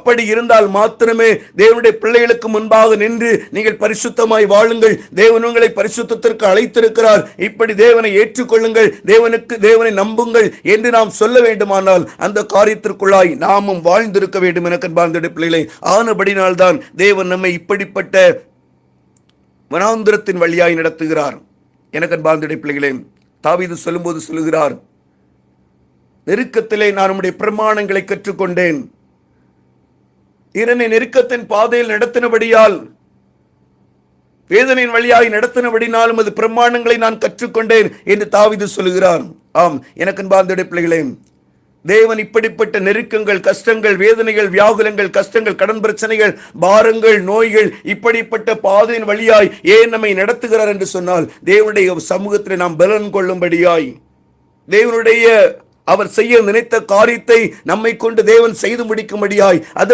அப்படி இருந்தால் மாத்திரமே தேவனுடைய பிள்ளைகளுக்கு முன்பாக நின்று நீங்கள் பரிசுத்தமாய் வாழுங்கள். தேவன் உங்களை பரிசுத்தத்திற்கு அழைத்திருக்கிறார். இப்படி தேவனை ஏற்றுக்கொள்ளுங்கள். தேவனுக்கு தேவனை நம்புங்கள் என்று நாம் சொல்ல வேண்டுமானால் அந்த காரியத்திற்குள்ளாய் நாமும் வாழ்ந்திருக்க வேண்டும் என கண்பார்ந்த பிள்ளைகளை ஆனபடினால்தான் தேவன் நம்மை இப்படிப்பட்ட வனாந்திரத்தின் வழியாய் நடத்துகிறார் எனக்கு அன்பார்ந்த பிள்ளைகளே தாவிது சொல்லும்போது சொல்லுகிறார் நெருக்கத்திலே நான் உடைய பிரமாணங்களை கற்றுக்கொண்டேன். இரனை நெருக்கத்தின் பாதையில் நடத்தினபடியால் வேதனையின் வழியாய் நடத்தினபடினாலும் அது பிரமாணங்களை நான் கற்றுக்கொண்டேன் என்று தாவிது சொல்லுகிறான். ஆம் எனக்கு அன்பார்ந்த பிள்ளைகளே தேவன் இப்படிப்பட்ட நெருக்கங்கள் கஷ்டங்கள் வேதனைகள் வியாகுலங்கள் கஷ்டங்கள் கடன் பிரச்சனைகள் பாரங்கள் நோய்கள் இப்படிப்பட்ட பாதையின் வழியாய் ஏன் நம்மை நடத்துகிறார் என்று சொன்னால் தேவனுடைய சமூகத்தில் நாம் பலன் கொள்ளும்படியாய். தேவனுடைய அவர் செய்ய நினைத்த காரியத்தை நம்மை கொண்டு தேவன் செய்து முடிக்கும்படியாய் அது